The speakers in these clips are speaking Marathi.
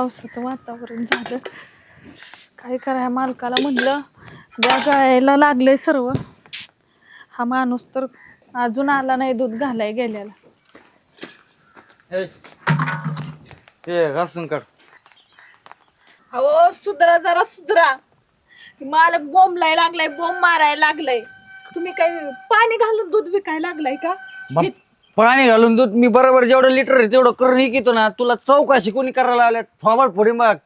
पावसाचं वातावरण झालं. काय कराय मालकाला म्हणलं द्या गायला लागलंय सर्व. हा माणूस तर अजून आला नाही दूध घालाय गेल्याला ते घासून काढ. अहो सुधरा जरा सुधरा. ती मालक बोंबलाय लागलाय बोंब मारायला लागलाय. तुम्ही काय पाणी घालून दूध विकायला लागलाय का? मग हे- पाणी घालून दूध मी बरोबर जेवढं लिटर आहे तेवढं करून घेतो ना तुला चौकाशी कोणी करायला लावल्या थोबाड फोडी मग.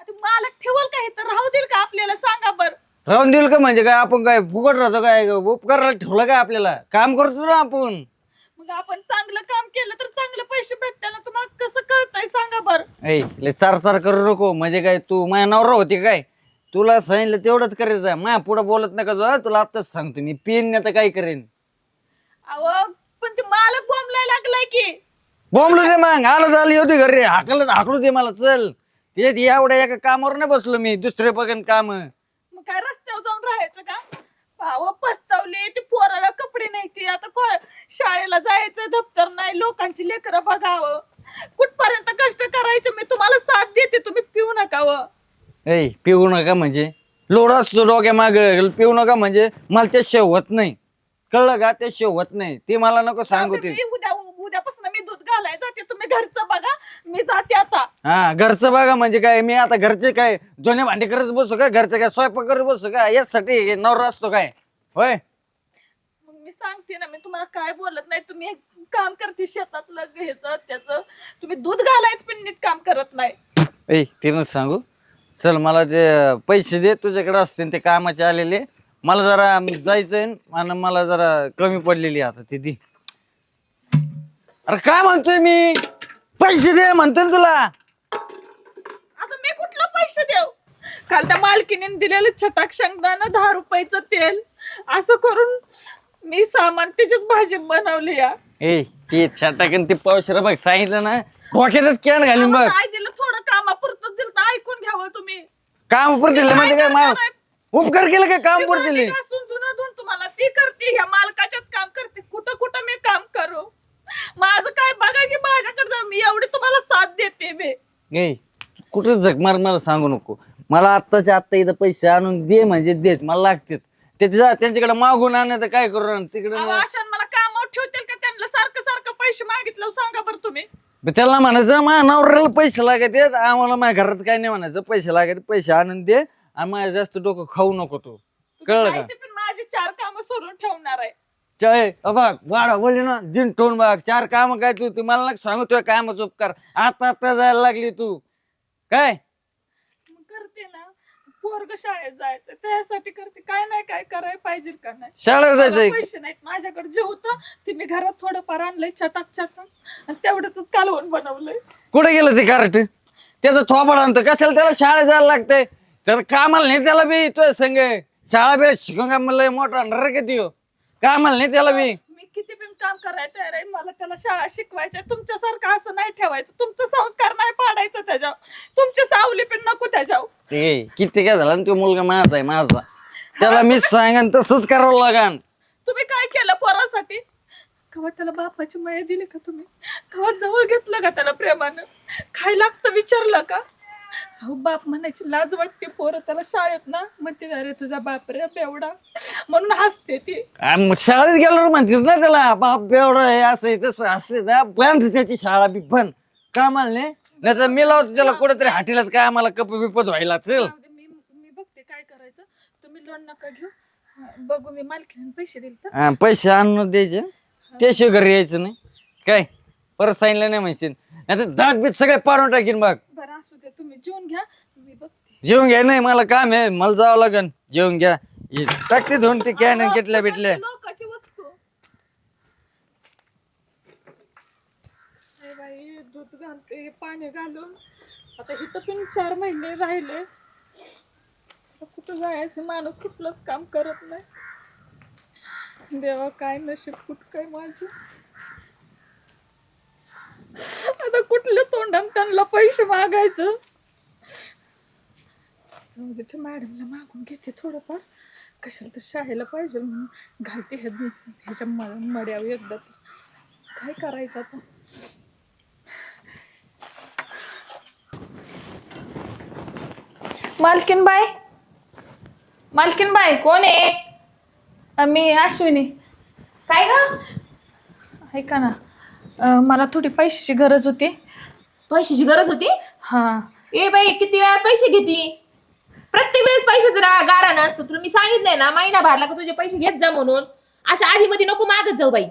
आता मालक ठेवल का हे तर राहू देईल का आपल्याला? सांगा बर. राहून देईल का म्हणजे काय? आपण काय फुकट राहतो काय? उपकाराला ठेवलं काय आपल्याला? काम करतो ना आपण. मग आपण चांगलं काम केलं तर चांगले पैसे भेटतात ना तुम्हाला कसं कळतंय? सांगा बर. ऐ लय चार चार करू नको. म्हणजे काय तू माझ्या नवरा होती काय? तुला सांगितलं तेवढंच करायचं माझ्या पुढे बोलत नका जा तुला आत्ताच सांगतो मी. पेन आता काय करेन. अहो पण ते मालक बोंबलाय लागलाय की. बोंबलो दे मग. आलं झाली होती घरी. हाकल हाकलू दे मला. चल. त्याच्यात एवढ्या एका कामावर नाही बसलो मी. दुसरे बघन काम. मग काय रस्त्यावर जाऊन राहायचं का? अहो पस्तवले. ते पोराला कपडे नाही ते. आता को शाळेला जायचं दप्तर नाही. लोकांची लेकरं बघावं. कुठपर्यंत कष्ट करायचे? मी तुम्हाला साथ देते. तुम्ही पिऊ नका व. ऐ पिऊ नका म्हणजे. लोड असतो डोक्या माग पिऊ नका म्हणजे. मला ते शेव होत नाही. कळलं का? ते शेव होत नाही. ते मला नको सांगू ते. मी उद्या उद्यापासून मी दूध घालाय जाते. तुम्ही घरचं बघा. मी जाते आता. हा घरचं बघा म्हणजे काय? मी आता घरचे काय जुने भांडे करत बसू का? घरचे काय स्वयंपाक करत बसू का? यासाठी नवरा असतो काय? होय? मग मी सांगते ना मी तुम्हाला काय बोलत नाही. तुम्ही एक काम करते शेतातलं घ्यायचं त्याचं. तुम्ही दूध घालायच पण नीट काम करत नाही. ऐ तिनं सांगू? चल मला ते पैसे दे तुझ्याकडे असतील ते कामाचे आलेले. मला जरा जायचंय आणि मला जरा कमी पडलेली आता ती दी. अरे काय म्हणतोय मी? पैसे दे म्हणतोय ना तुला. आता मी कुठलं पैसे देऊ? काल त्या मालकीने दिलेलं छटाक शेंगदाणा दहा रुपयाचं तेल. असं करून मी सामान त्याचीच भाजी बनवली या. ए ते छटाकन ते पावशेरा बघ सांगितलं ना डोक्यातच कॅन घालून बघ. काय दिलं थोडं कामापुरतं दिलं तर ऐकून घ्यावं तुम्ही. काम पुरते म्हणजे काय मा उपकार केलं काय काम घासून धुणं धुवून तुम्हाला ती करते ह्या मालकाच्यात काम करते. कुठं कुठं मी काम करू? माझं काय बघा की माझ्याकडे. मी एवढी तुम्हाला साथ देते मी ए कुठे जग मार मला सांगू नको. मला आत्ताच्या आत्ता इथं पैसे आणून दे म्हणजे देत मला लागतात. ते जा त्यांच्याकडे मागून आणलं तर काय करू अहो, तिकडे अशा मला कामावर ठेवतील का त्यांना? सारखं सारखं पैसे मागितलं सांगा बरं तुम्ही. त्याला म्हणायचं माझ्या नवऱ्याला पैसे लागत आहेत आम्हाला माझ्या घरात काय नाही म्हणायचं. पैसे लागत पैसे आणून दे माझ्या जास्त डोकं खाऊ नको तू. कळलं का? पण माझी चार कामं सोडून ठेवणार आहे. चाय वाडा ना जिन ठेवून बघ चार काम काय तू तू मला ना सांगू तुझ्या कामाचा उपकार. आता आता जायला लागली तू. काय? मग करते ना. पोरग शाळेत जायचं त्यासाठी करते. काय नाही काय करायला पाहिजे का नाही? शाळेत मला जायचंय. पैसे नाहीत. माझ्याकडे जे होतं ते मी घरात थोडंफार आणलंय छटाक छटाक. आणि तेवढंच कालवण बनवलंय. कुठे गेलं ते कार्ट त्याचं थोपड आणतं. कशाला त्याला शाळेत जायला लागतंय? त्याला कामाला नाही त्याला बी तुझ्या संग शाळा बिळा शिकून का म्हणलं मोठा नर किती हो. कामाला नाही त्याला बी. मी किती पण काम करायला तयार आहे मला त्याला शाळा शिकवायच्या तुमच्यासारखं असं नाही ठेवायचं. तुमचं संस्कार नाही पाडायचं त्याच्यावर. तुमची सावली पण नको त्याच्यावर. ते किती काय झालं तो मुलगा माझा आहे माझा. त्याला मी सांगन तसंच करावं लागन. तुम्ही काय केलं पोरासाठी? कवा त्याला बापाची माया दिली का तुम्ही? कवा जवळ घेतलं का त्याला प्रेमानं? काय लागतं विचारलं का? अहो बाप म्हणायची लाज वाटते पोरं त्याला शाळेत ना? म्हणते अरे तुझा बाप रे बेवडा. म्हणून हसते ती. आ, मग शाळेत गेल्यावर म्हणतात ना त्याला बाप एवढं हे असं आहे, तसं असले ना बंद त्याची शाळा बी पण कामाला नाही नाही? तर मी लावतो त्याला कुठेतरी हाटीलात काय आम्हाला कप बिपत व्हायला चल जाऊ दे, मी मी बघते काय करायचं. तुम्ही लोन नका घेऊ. बघू मी मालकीने पैसे दिले तर. हा, पैसे आणून द्यायचे. त्याशिवाय घरी यायचं नाही. काय? परत सांगितलं नाही म्हणशील. नाही तर दात बीत सगळे पाडून टाकीन बघ बरं असू दे तुम्ही जेवून घ्या मी बघते. जेवून घ्या नाही मला काम आहे मला जावं लागन. जेवून घ्या. हे टाकते धुवून ते कॅन घेतल्या भेटल्या लोकाची वस्तू हे बाई दूध घालते पाणी घालून. आता इथं पण चार महिने राहिले. आता कुठं जायचं? माणूस कुठलंच काम करत नाही. देवा काय नशीब कुठ काय माझं आता कुठल्या त्यांना पैसे मागायचं. जाऊ दे ते मॅडमला मागून घेते थोडंफार. कशाला तर शाळेला पाहिजे म्हणून घालते ह्या ह्याच्या म मड्यावर एकदा ते. काय करायचं आता? मालकीन बाय मालकीन बाय कोण आहे? मी अश्विनी. काय ग? ऐका ना अ, मला थोडी पैशाची गरज होती. पैशाची गरज होती? हा. ए बाई किती वेळा पैसे घेतली प्रत्येक वेळेस पैशाचं रा- गारा नसतं. तुला मी सांगितलंय ना महिना भरला का तुझे पैसे घेत जा म्हणून. अशा आधी मध्ये नको मागत जाऊ बाई.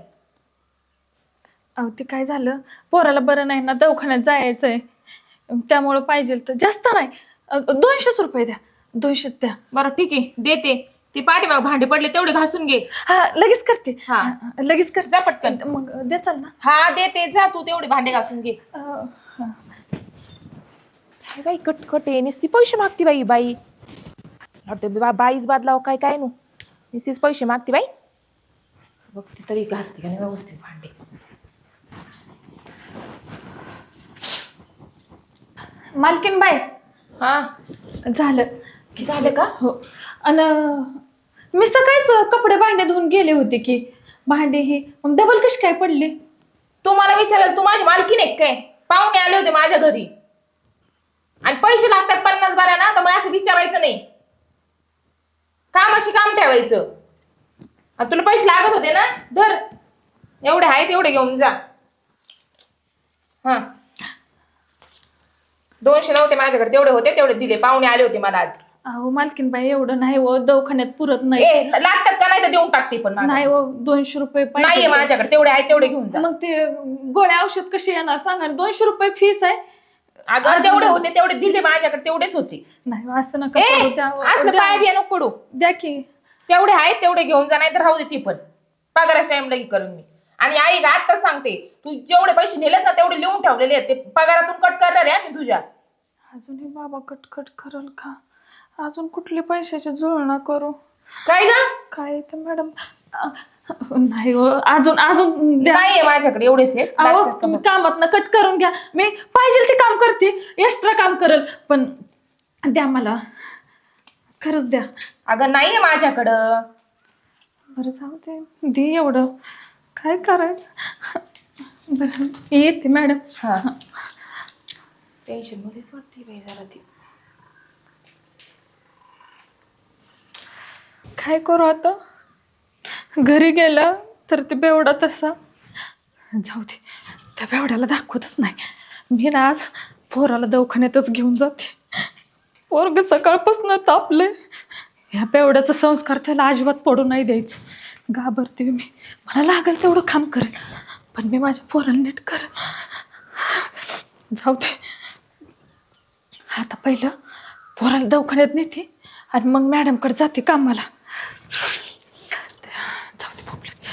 अहो ते काय झालं? पोराला बरं नाही ना दवाखान्यात जायचंय. त्यामुळं पाहिजे तर जास्त नाही. अ, दोनशेच रुपये द्या. दोनशेच द्या. बरं ठीक आहे. देते. ते पाठीमाग भांडे पडले तेवढे घासून घे. हा लगेच करते. हा. हा, लगेच कर जा पटकन. मग दे चाल ना हा देते. जा तू तेवढे भांडे घासून घे. अ. काय बाई कटकट आहे. नुसती पैसे मागती बाई बाई. वाटतं बा बाईच बादलाव काय काय नु? नुसतीच पैसे मागती बाई. बघते तरी घासते का नाही व्यवस्थित भांडे. मालकीन बाय हा. झालं. झालं का? हो. आणि मी सकाळीच कपडे भांडे धुवून गेले होते की. भांडे ही. मग डबल कशी काय पडली? तू मला विचारलं तू माझी मालकीन आहे काय? पाहुणे आले होते माझ्या घरी. आणि पैसे लागतात पन्नास बारा ना तर मग असं विचारायचं नाही. कामाशी काम ठेवायचं. आणि तुला पैसे लागत होते ना? धर. एवढे आहेत एवढे घेऊन जा. हा. दोनशे नव्हते माझ्याकडे तेवढे होते तेवढे दिले. पाहुणे आले होते मला आज. अहो मालकीन बाई एवढं नाही हो दवाखान्यात पुरत नाही. ए लागतात का नाही तर देऊन टाकते पण मला. नाही हो दोनशे रुपये पाहिजे नाहीये. माझ्याकडे तेवढे आहेत तेवढे घेऊन जा. मग ते गोळ्या औषध कशी येणार सांगा ना. दोनशे रुपये फीच आहे. अगं जेवढे होते तेवढे दिले माझ्याकडे तेवढेच होते. नाही असं नका ए करू. द्या असलं द्या- पाय बिया नको पडू. द्या की. तेवढे आहेत तेवढे घेऊन जा नाही तर राहू दे ती पण. पगाराच्या टाइमला करून मी. आणि आई का आत्ताच सांगते तू जेवढे पैसे नेलेत ना तेवढे लिहून ठेवलेले आहेत. ते पगारातून कट करणार आहे मी तुझ्या. अजूनही बाबा कटकट करल का? अजून कुठली पैशाची जुळणा करू? काय ग? काय ते मॅडम अ, नाही हो अजून अजून द्या. नाहीये माझ्याकडे एवढेच आहेत. अहो लागतात का तुम्ही बघ. कामात कट करून घ्या. मी पाहिजे ते काम करते एक्स्ट्रा काम करल. पण द्या मला. खरंच द्या. अगं नाहीये माझ्याकडं. बरं जाऊ दे. दे एवढं. काय करायचं? बरं येते मॅडम. हा. टेन्शन मध्येच वाटते बाई जरा ती. काय करू आता. घरी गेला तर ते बेवडा तसा. जाऊ दे त्या बेवड्याला दाखवतच नाही. मी ना आज पोराला दवाखान्यातच घेऊन जाते. पोरग सकाळपासून तापले ह्या बेवड्याचा संस्कार त्याला अजिबात पडू नाही द्यायचं. घाबरते मी. मला लागेल तेवढं काम करेन पण मी माझ्या पोराला नीट करेन. जाऊ दे. आता पहिलं पोराला दवाखान्यात नेते आणि मग मॅडमकडे जाते कामाला जाऊ दे बोंबलत.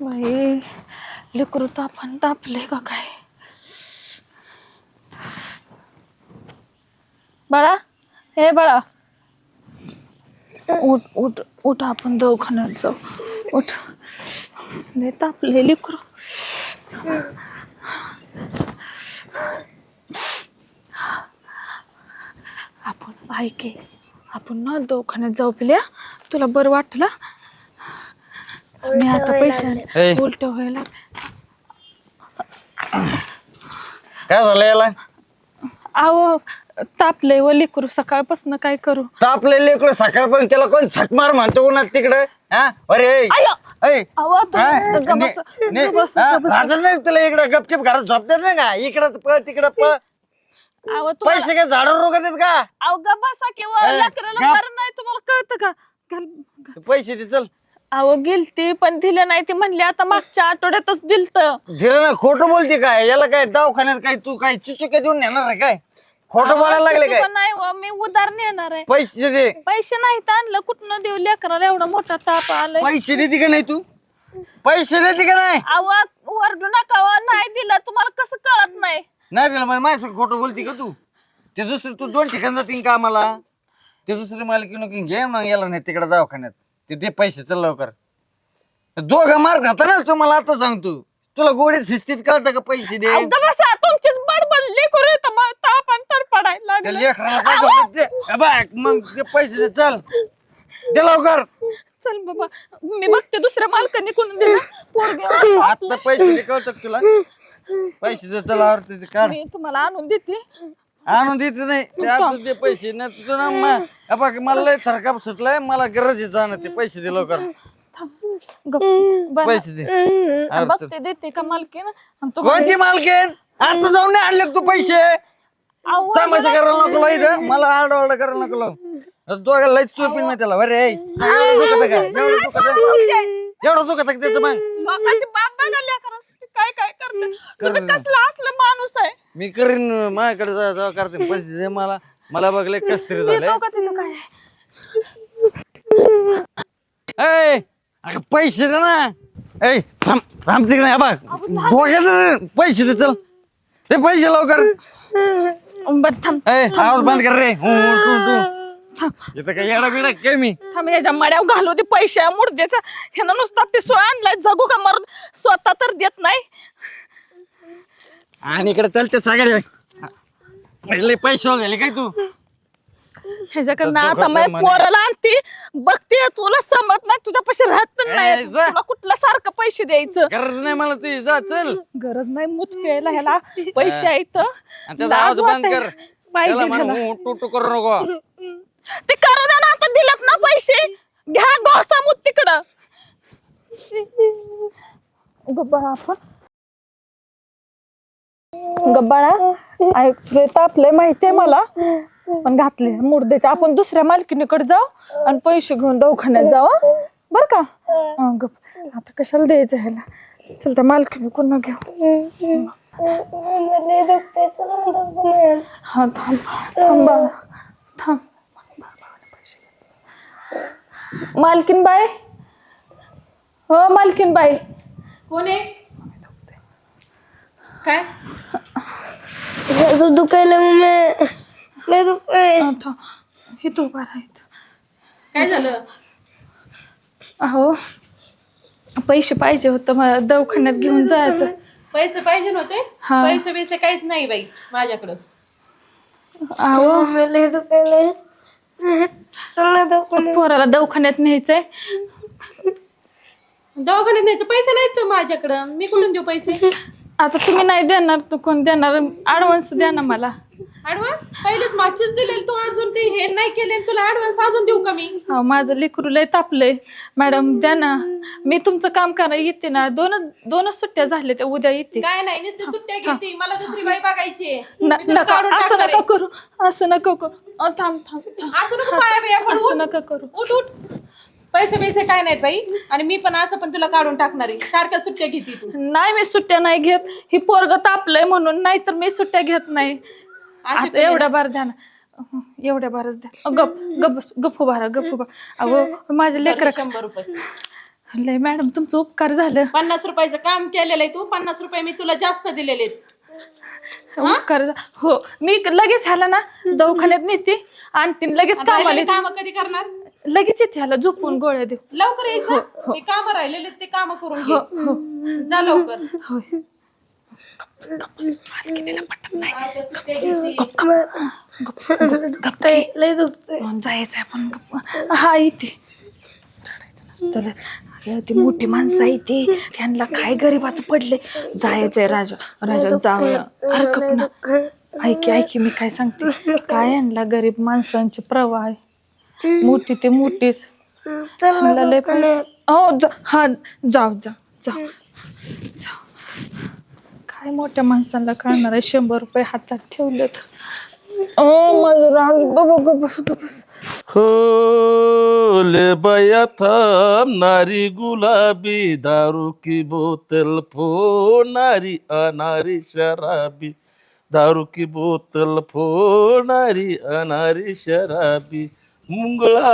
बाई लेकरू तापान तापले का काय? बाळा हे बाळा. उठ उठ उठ आपण दवाखान्यात जाऊ. उठ. लय तापले लेकरू आपण ऐके. आपण ना दवाखान्यात जाऊ पिल्या. तुला बरं वाटलं? मी आता ए. पैसे उलट व्हायला काय झालं याला आहो तापले व लेकरू सकाळपासून काय करू तापलेले लेकरं सकाळपर्यंत त्याला कोण मार म्हणतो कोणा तिकडं हा अरे आयो! तुम्ही हा? बसा, ने- बसा, हा? बसा. राहत नाही तुला इकडं गपचिप घरात झोपतात नाही का इकडं पळ तिकडं पळ तुम्हाला पैसे काय झाडावर रोखत आहेत का गप्प बसा किंवा ए, लेकराला गप. बरं नाही तुम्हाला कळतं का घाल. पैसे दे चल अहो गेलती पण दिले नाही. ते म्हणले आता मागच्या आठवड्यातच दिलत. दिलं ना खोटं बोलते काय? याला काय दवाखान्यात काय तू काय चिचुक्या देऊन नेणार आहे काय? खोटं बोलायला लागले काय? नाही हो, मी उधार नेणार आहे. पैसे दे. पैसे नाहीत आणलं कुठनं देऊ? लेकराला एवढा मोठा ताप आलाय. पैसे देते का नाही तू? पैसे देते का नाही? आवा वरडू नका वा, नाही दिलं तुम्हाला कसं कळत नाही? नाही दिलं मग माझ्यासोबत खोटं बोलती का तू? ते दुसरे तू दोन ठिकाण जातील का मला ते दुसरे मालकी नको घे मग याला नाही तिकडे दवाखान्यात. ते दे पैसे चल लवकर. दोघं मार खाता ना तू मला आता सांगतो तुला गोडी शिस्तीत कळतं का पैसे दे? बसा तुमचीच बडबड लेकरू येतं मग ताप आणि तर पडायला त्या लागलं लेकराला काय झोपत ते? ए बघ, मग ते पैसे दे चल. दे लवकर. चल बाबा मी बघते दुसऱ्या मालकाने कोण दिलं पोरगे आता पैसे दे कळतं का तुला? पैसे दे चला आवडते ते काढ. मी तुम्हाला आणून देते. आणून देते नाही. ते आता ते पैसे नाही तुझं ना मा- मला लय सरकार सुटलाय मला गरज आहे जाणं ते पैसे दे लवकर. बरं. पैसे दे. आणि अडचण. बघते देते का मालकीन? आणि तो कोणती मालकीन? आता जाऊन नाही आणले का तू पैसे? तमाशा करायला नको लावू इथं. मला आरडा ओरडा करायला नको लावू. दोघांना लय चोपीन मी त्याला. बरे एवढं दुखत का? एवढं दुखत एवढं दुखत का त्याचं मग? लोकांची बाप बघा लेकरांसाठी काय काय करते? तुम्ही करते. कसला असलं माणूस आहे? मी करीन माझ्याकडे जा- जा करते. पैसे दे मला. मला बघले कस तरी झालंय. येतो का तिथं काय? ऐ, अगं पैसे दे ना. ऐ थांब थांब तिकडे बघ. पैसे दे चल. ते पैसे लवकर. बर थांब. आवाज बंद कर रे. हु, हु, टू, टू. इथं काय येडा बिडा काय मी? थांब याच्या मड्यावर घालू दे पैसे मुर्द्याचा ह्यानं नुसता पिसो आणलाय जगू का मर स्वतः तर देत नाही. आणि इकडे चलते सगळे पहिले पैसे झाले काय तू? ह्याच्याकडनं आता माझ्या म्हणे. पोराला आणते बघते तुला समजत नाही तुझ्यापाशी राहत पण ए, नाही. जा. तुला कुठला सारखं पैसे द्यायचं? गरज नाही मला तुझी जा चल. गरज नाही मूत प्यायला ह्याला. पैसे आहेत आणि त्याचा आवाज बंद कर. पाहिजे त्याला म्हण, ह्याला. टू टू करू नको. ते करू द्या ना आता दिलत ना पैसे. घ्या डोसा मूत तिकडं. गब्बाळा आपण. गब्बाळा ऐकले तापले माहितीये मला. पण घातले. मुर्द्याचे आपण दुसऱ्या मालकीनीकडे जाऊ आणि पैसे घेऊन दवाखान्यात जाऊ हं? बर का? हं, गप. आता कशाला द्यायचं ह्याला? चल त्या मालकीने कोण घेऊ. हा थांब. थांब बाळा. थांब. मालकीन बाई हो मालकीन बाई कोण आहे? काय? असं दुखायला मम्मी लय दुखाय हा, उभा काय झालं? अहो पैसे पाहिजे होतं मला. दवाखान्यात घेऊन जायचं. पैसे पाहिजे नव्हते? हा. पैसे पैसे काहीच नाही बाई माझ्याकडं. अहो. मम्मी लय दुखायला चल ना दवाखान्यात. पोराला दवाखान्यात न्यायचंय. दवाखान्यात न्यायचं. पैसे नाहीत तर माझ्याकडं. मी कुठून देऊ पैसे? आता तुम्ही नाही देणार तर कोण देणार? ऍडव्हान्स द्या ना मला. ऍडव्हान्स पहिलेच मागचेच दिलेले तू अजून ते हे नाही केले तुला ऍडव्हान्स अजून देऊ का मी? अहो माझं लेकरू लय तापलंय. मॅडम द्या ना. मी तुमचं काम करायला येते ना. दोनच दोनच सुट्ट्या झाल्या त्या उद्या येते काय नाही नुसते सुट्ट्या घेते. मला दुसरी बाई बघायची आहे. न- मी तुला नका. काढून असं टाकणार नका आहे. करू. असं नका करू. अ, थांब थांब थांब. असं नको पाया बिया पडू. असं नका करू. उठ उठ. पैसे पैसे काय नाहीत बाई. आणि मी पण असं पण तुला काढून टाकणार आहे. सारख्या सुट्ट्या घेते तू. नाही मी सुट्ट्या नाही घेत. ही पोरग तापलंय म्हणून. नाही तर मी सुट्ट्या घेत नाही. आता एवढ्या बार द्या ना. एवढ्या बारच द्या. गप गप बस, गप उभा राहा गप उभा. अहो माझ्या लेकरा शंभर रुपये. लय मॅडम तुमचं उपकार झालं. पन्नास रुपयाचं काम केलेलं आहे तू. पन्नास रुपये मी तुला जास्त दिलेले आहेत. उपकार झा- हो मी लगेच ह्याला ना दवाखान्यात नेते आणि ती लगेच कामाला येते. काम कधी करणार? लगेच येते ह्याला झोपून गोळ्या देऊ लवकर यायचं ते काम राहिलेले ते काम करून हो घे. हो. जा लवकर. होय. लय दुखतंय मग जायचं आपण गप्पा हा इथे नसतं ती मोठी माणसं आहे ती त्यांना काय गरीबाचं पडले जायचंय राजा राजा जाऊन हरकत ना ऐकी ऐकी मी काय सांगते काय आणला गरीब माणसांचे प्रवाह आहे मोठी ते मोठीच लय पैसे हो जा हा जाऊ जा जाऊ काय मोठ्या माणसांना कळणार आहे? शंभर रुपये हातात ठेवलेत. ओ माझं राग गप गप बस गप बस. हो ले बया गुलाबी दारू की बोतल फोडणारी अनारी शराबी. दारू की बोतल फोडणारी अनारी शराबी. मुंगळा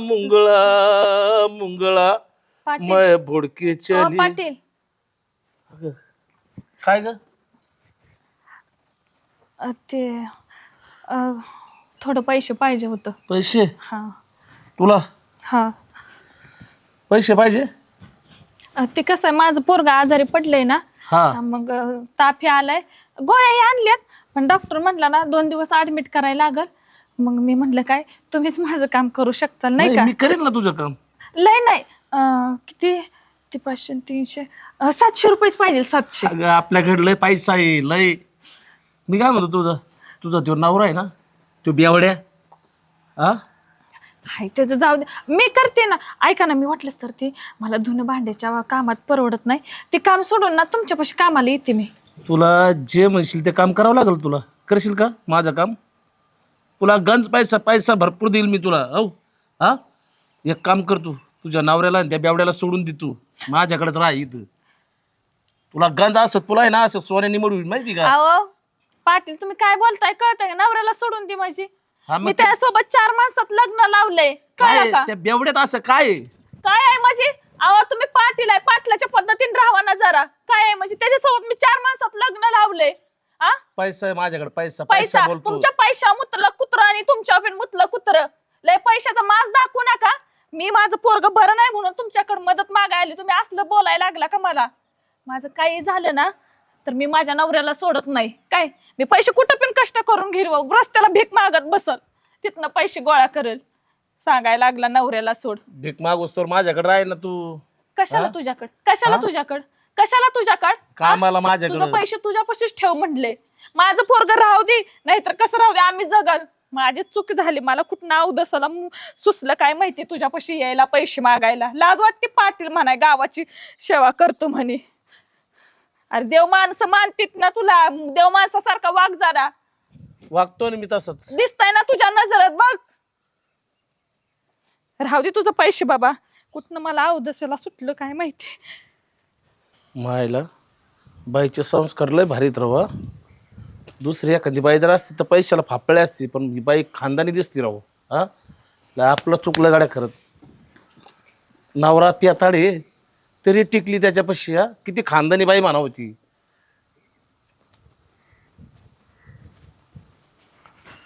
मुंगळा मुंगळा. पाटील. मैं बुडकी चली पाटील. काय ग? अ, ते अ, थोडं पैसे पाहिजे होतं. पैसे? हा. तुला? हा. पैसे पाहिजे? अ, ते कसं आहे माझं पोरगा आजारी पडलंय ना. हा. मग अ, ताप हे आलाय. गोळ्याही आणल्यात पण डॉक्टर म्हणला ना दोन दिवस ऍडमिट करायला लागल. मग मी म्हटलं काय तुम्हीच माझं काम करू शकता नाही नाही का? मी करेन ना तुझं काम. लय नाही. अं, किती? किती पाचशे आणि तीनशे. अं, सातशे रुपयेच पाहिजे सातशे. अगं आपल्याकडे लय पैसा आहे लय. मी काय म्हणतो तुझं? तुझा तो नवरा आहे ना? तो बेवड्या. हा हाय त्याचं जाऊ दे. मी करते ना. ऐका ना मी वाटलंच तर ते मला धुणं भांड्याच्या कामात परवडत नाही. ते काम सोडून ना तुमच्यापाशी कामाला येते मी. तुला जे म्हणशील ते काम करावं लागेल तुला. करशील का माझं काम? तुला गंज पैसा पैसा भरपूर देईल मी तुला. हो हा एक काम कर तू. तुझ्या नवऱ्याला आणि त्या बेवड्याला सोडून दे तू. माझ्याकडेच राह इथं. तुला गंज असं तुला आहे ना असं सोन्याने मिळवी माहिती का? अहो पाटील तुम्ही काय बोलताय? कळतंय का? नवऱ्याला सोडून दी माझी. हा मग मी ते- त्यासोबत चार माणसात लग्न लावलंय. काय कळलं आहे? का? त्या बेवड्यात असं काय? आहे? काय आहे म्हणजे अहो तुम्ही पाटील आहे. पाटलाच्या पद्धतीने राहावा ना जरा. काय आहे म्हणजे त्याच्यासोबत मी चार माणसात लग्न लावलंय. आ? पैसा आहे माझ्याकडे पैसा पैसा पैसा. बोलतो. तुमच्या पैशा मुतलं कुत्र आणि तुमच्या मुतलं कुत्र. लय पैशाचा मास दाखवू नका. मी माझं पोरग बरं नाही म्हणून तुमच्याकडे मदत मागायला. तुम्ही असलं बोलायला लागला का मला? माझं काही झालं ना तर मी माझ्या नवऱ्याला सोडत नाही. काय? मी पैसे कुठं पण कष्ट करून घेईल रस्त्याला भीक मागत बसल. तिथनं पैसे गोळा करेल. सांगायला लागला नवऱ्याला सोड. भीक मागूस तर माझ्याकडे राह ना तू. कशाला हा? तुझ्याकडे? कशाला हा? तुझ्याकडे? कशाला तुझ्याकडे? कामाला तुझं माझ्याकडे? पैसे तुझ्यापाशीच ठेव म्हणले. माझं पोरग राहू दे. नाहीतर कसं राहू दे? आम्ही जगल. माझी चूक झाली. मला कुठं नाव दसला सुचलं काय माहिती तुझ्यापाशी यायला पैसे मागायला. लाज वाटते पाटील म्हणाय गावाची सेवा करतो म्हणे. अरे देव माणसं मानतीत ना तुला. देव माणसासारखा वाघ जरा. वागतो ना मी तसंच. दिसताय ना तुझ्या नजरात बघ. राहू दे तुझं पैसे बाबा. कुठनं मला अवदशाला सुटलं काय माहिती. मायला बाईचे संस्कार लय भारीत राहू दुसरी एखादी बाई जर असती तर पैशाला फापळे असती पण ही बाई खानदानी दिसती राहू हा? लय आपलं चुकलं गाड्या खरंच. नवरा पियाताडे तरी टिकली त्याच्यापाशी हा? किती खानदानी बाई म्हणा होती